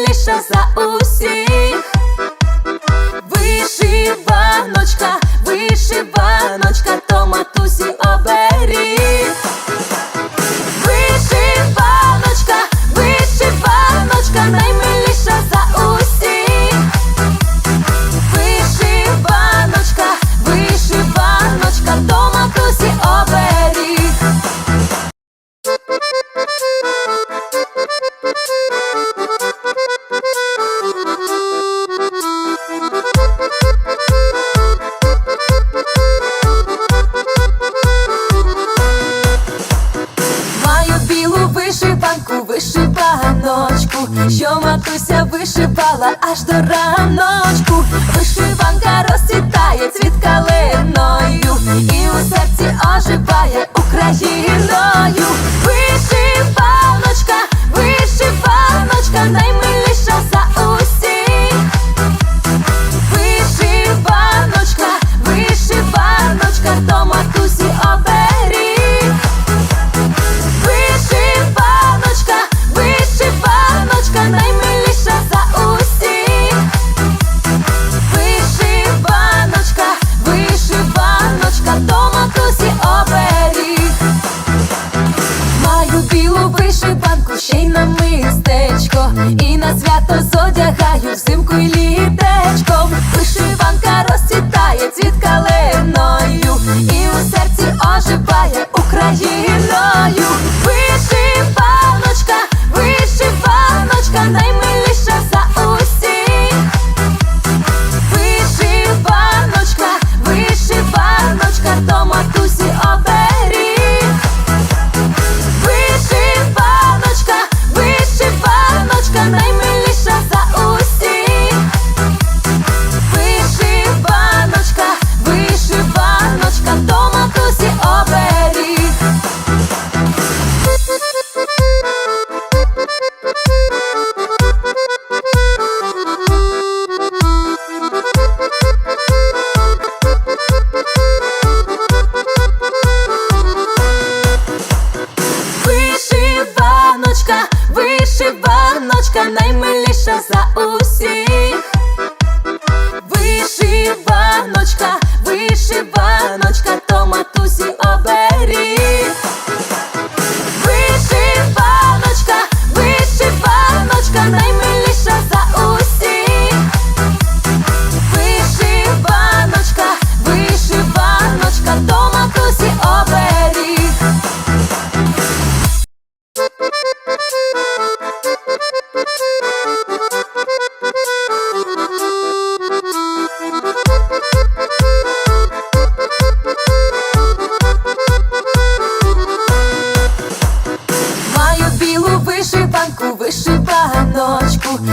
сильніша за усіх. Вишиваночка, вишиваночка, то матусі оберіг. вишиваночку, що матуся вишивала аж до раночку, вишиванка розцвітає цвіт калиною і у серці оживає Україною. і на свято зодягаю взимку і літ.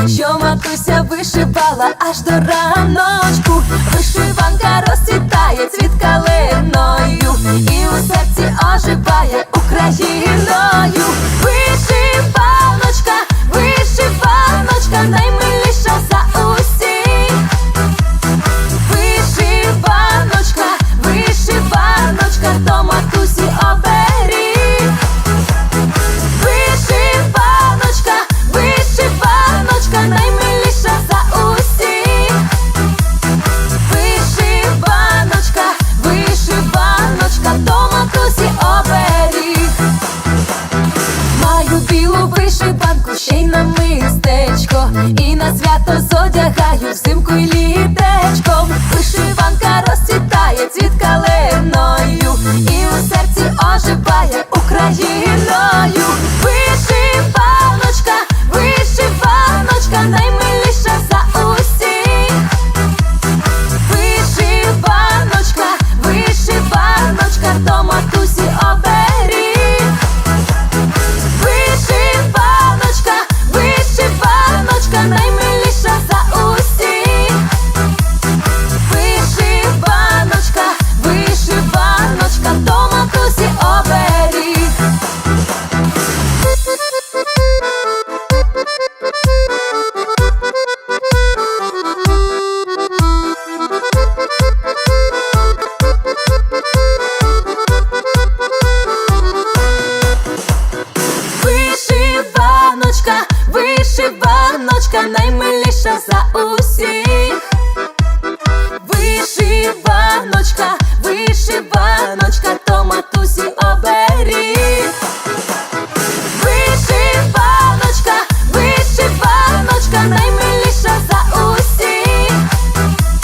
Що матуся вишивала аж до раночку. Вишиванка розцвітає цвіт білу вишиванку, ще й на мистечко, і на свято зодягаю взимку й літечком. Вишиванка розцвітає цвіт калиною, і у серці оживає Україною. Вишиваночка, вишиваночка, наймиліша за усіх. Вишиваночка, вишиваночка, то матусі оберіг.